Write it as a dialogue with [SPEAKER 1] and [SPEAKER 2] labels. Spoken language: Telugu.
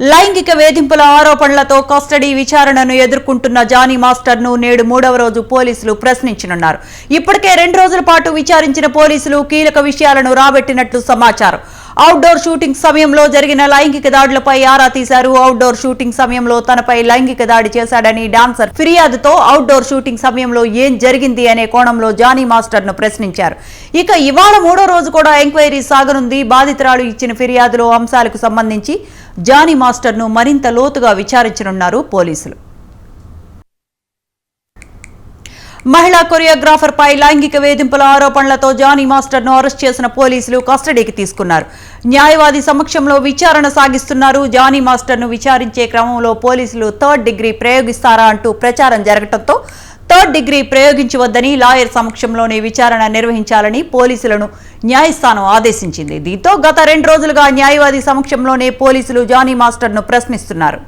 [SPEAKER 1] లైంగిక వేధింపుల ఆరోపణలతో కస్టడీ విచారణను ఎదుర్కొంటున్న జానీ మాస్టర్ను నేడు మూడవ రోజు పోలీసులు ప్రశ్నించనున్నారు. ఇప్పటికే రెండు రోజుల పాటు విచారించిన పోలీసులు కీలక విషయాలను రాబట్టినట్లు సమాచారం. అవుట్డోర్ షూటింగ్ సమయంలో జరిగిన లైంగిక దాడులపై ఆరా తీశారు. అవుట్డోర్ షూటింగ్ సమయంలో తనపై లైంగిక దాడి చేశాడని డాన్సర్ ఫిర్యాదుతో అవుట్డోర్ షూటింగ్ సమయంలో ఏం జరిగింది అనే కోణంలో జానీ మాస్టర్ను ప్రశ్నించారు. ఇక ఇవాళ మూడో రోజు కూడా ఎంక్వైరీ సాగనుంది. బాధితురాలు ఇచ్చిన ఫిర్యాదులో అంశాలకు సంబంధించి జానీ మాస్టర్ను మరింత లోతుగా విచారించనున్నారు పోలీసులు. మహిళా కొరియోగ్రాఫర్ పై లైంగిక వేధింపుల ఆరోపణలతో జానీ మాస్టర్ను అరెస్ట్ చేసిన పోలీసులు కస్టడీకి తీసుకున్నారు. న్యాయవాది సమక్షంలో విచారణ సాగిస్తున్నారు. జానీ మాస్టర్ను విచారించే క్రమంలో పోలీసులు థర్డ్ డిగ్రీ ప్రయోగిస్తారా అంటూ ప్రచారం జరగడంతో థర్డ్ డిగ్రీ ప్రయోగించవద్దని లాయర్ సమక్షంలోనే విచారణ నిర్వహించాలని పోలీసులను న్యాయస్థానం ఆదేశించింది. దీంతో గత రెండు రోజులుగా న్యాయవాది సమక్షంలోనే పోలీసులు జానీ మాస్టర్ను ప్రశ్నిస్తున్నారు.